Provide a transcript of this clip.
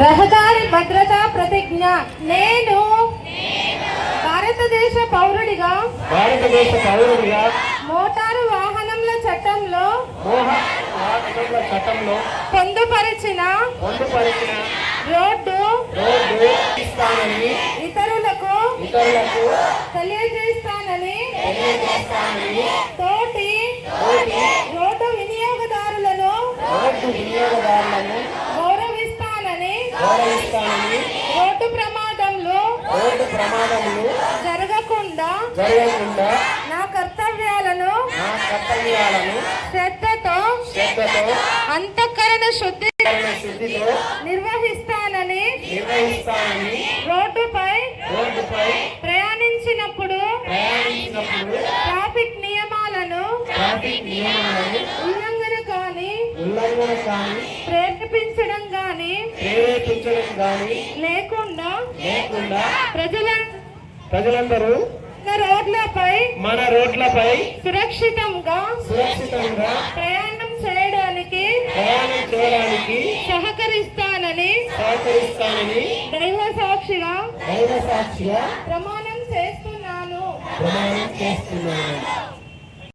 రహదారి భద్రతా ప్రతిజ్ఞ. నేను భారతదేశ పౌరుడిగా భారతదేశ పౌరుడిగా మోటారు వాహనముల చట్టంలో చట్టంలో పొందుపరిచిన పొందుపరిచిన రోడ్డు రోడ్డు ఇస్తానని ఇతరులకు ఇతరులకు తెలియజేస్తానని తెలియజేస్తానని తోటి రోడ్డు వినియోగదారులను రోడ్డు వినియోగదారులను గౌరవిస్తానని రోడ్డు ప్రమాదంలో రోడ్డు ప్రమాదములు జరగకుండా జరగకుండా నా కర్తవ్యాలను నా కర్తవ్యాలను శ్రద్ధతో శ్రద్ధతో అంతఃకరణ శుద్ధి శుద్ధితో నిర్వహిస్తానని నిర్వహిస్తానని రోడ్డుపై రోడ్డుపై ప్రయాణించినప్పుడు ప్రయాణించినప్పుడు ట్రాఫిక్ నియమాలను ట్రాఫిక్ ఉల్లంఘన కానీ ప్రేరేపించడం కానీ ప్రేరేపించడం కానీ లేకుండా లేకుండా ప్రజల ప్రజలందరూ రోడ్లపై మన రోడ్లపై సురక్షితంగా సురక్షితంగా ప్రయాణం చేయడానికి ప్రయాణం చేయడానికి సహకరిస్తానని సహకరిస్తానని దైవ సాక్షిగా దైవ సాక్షిగా ప్రమాణం చేస్తున్నాను. ప్రమాణం చేస్తున్నాను.